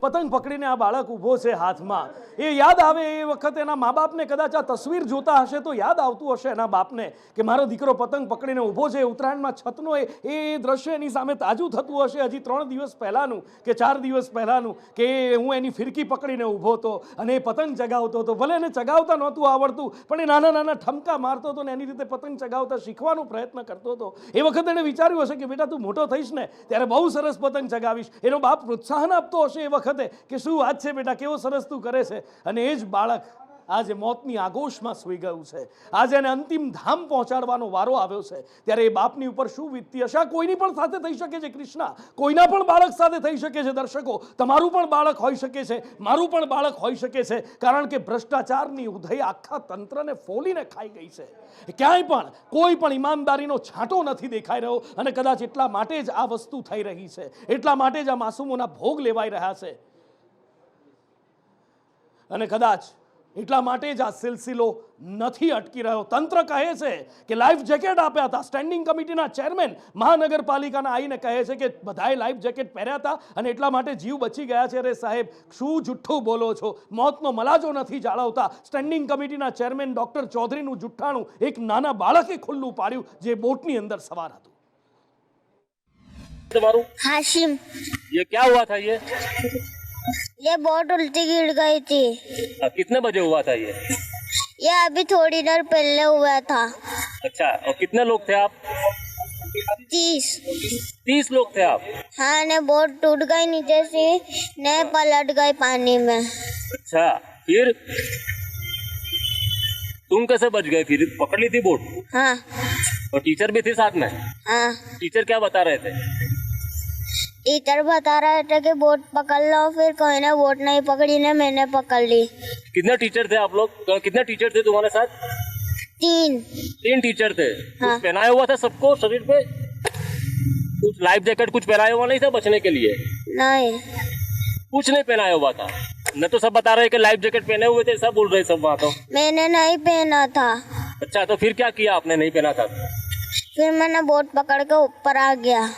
પતંગ પકડીને આ બાળક ઊભો છે હાથમાં. એ યાદ આવે એ વખત એના મા બાપને કદાચ આ તસવીર જોતા હશે તો યાદ આવતું હશે એના બાપને કે મારો દીકરો પતંગ પકડીને ઊભો છે, ઉત્તરાયણમાં છતનો એ એ દ્રશ્ય એની સામે તાજું થતું હશે. હજી ત્રણ દિવસ પહેલાંનું કે ચાર દિવસ પહેલાંનું કે હું એની ફિરકી પકડીને ઊભો હતો અને એ પતંગ ચગાવતો હતો. ભલે એને ચગાવતા નહોતું આવડતું, પણ એ નાના નાના ઠમકા મારતો હતો ને એની રીતે પતંગ ચગાવતા શીખવાનો પ્રયત્ન કરતો હતો. એ વખતે એણે વિચાર્યું હશે કે બેટા તું મોટો થઈશ ને ત્યારે બહુ સરસ પતંગ ચગાવીશ. એનો બાપ પ્રોત્સાહન આપતો હશે એ વખતે કે શું વાત છે બેટા, કેવો સરસ તું કરે છે. અને એ જ બાળક આજે મોતની આગોશમાં સૂઈ ગયું છે. આજે એને અંતિમ ધામ પહોંચાડવાનો વારો આવ્યો છે. ત્યારે એ બાપની ઉપર શું વીતતી હશે? કોઈની પણ સાથે થઈ શકે છે, કૃષ્ણા. કોઈના પણ બાળક સાથે થઈ શકે છે, દર્શકો. તમારું પણ બાળક હોઈ શકે છે, મારું પણ બાળક હોઈ શકે છે. કારણ કે ભ્રષ્ટાચારની ઉધઈ આખા તંત્રને ફોલીને ખાઈ ગઈ છે. ક્યાંય પણ, કોઈ પણ ઈમાનદારીનો છાંટો નથી દેખાઈ રહ્યો અને કદાચ એટલા માટે જ આ વસ્તુ થઈ રહી છે. એટલા માટે જ આ માસૂમોના ભોગ લેવાઈ રહ્યા છે. અને કદાચ એટલા માટે જ આ સિલસિલો નથી અટકી રહ્યો તંત્ર કહે છે કે લાઈફ જેકેટ આપ્યા હતા સ્ટેન્ડિંગ કમિટીના ચેરમેન મહાનગરપાલિકાના આવીને કહે છે કે બધાએ લાઈફ જેકેટ પહેર્યા હતા અને એટલા માટે જીવ બચી ગયા છે અરે સાહેબ શું જુઠ્ઠું બોલો છો મોતનો મલાજો નથી જાળવતા સ્ટેન્ડિંગ કમિટીના ચેરમેન ડોક્ટર ચૌધરીનું જુઠ્ઠાણું એક નાના બાળકે ખુલ્લું પાડ્યું જે બોટની અંદર સવાર હતું तुम्हारू हाशिम ये क्या हुआ था ये ये बोट उल्टी गिर गई थी। आ, कितने बजे हुआ था ये? ये अभी थोड़ी देर पहले हुआ था। अच्छा और कितने लोग थे आप? तीस। तीस लोग थे आप? हाँ ने बोट टूट गई नीचे से ने पलट गई पानी में। अच्छा फिर? तुम कैसे बच गए? फिर पकड़ ली थी बोट? हाँ। और टीचर भी थे साथ में? हाँ। टीचर क्या बता रहे थे? टीचर बता रहे थे कि बोट पकड़ लो फिर कोई ने बोट नहीं पकड़ी ने मैंने पकड़ ली। कितने टीचर थे आप लोग? तो कितने टीचर थे तुम्हारे साथ? तीन। तीन टीचर थे। हाँ। कुछ पहनाया हुआ था सबको शरीर पे? कुछ लाइफ जैकेट कुछ पहनाया हुआ नहीं था बचने के लिए? नहीं। कुछ नहीं पहनाया हुआ था? न तो सब बता रहे कि लाइफ जैकेट पहने हुए थे सब बोल रहे सब वहाँ तो मैंने नहीं पहना था। अच्छा तो फिर क्या किया आपने नहीं पहना था? फिर मैंने बोट पकड़ के ऊपर आ गया।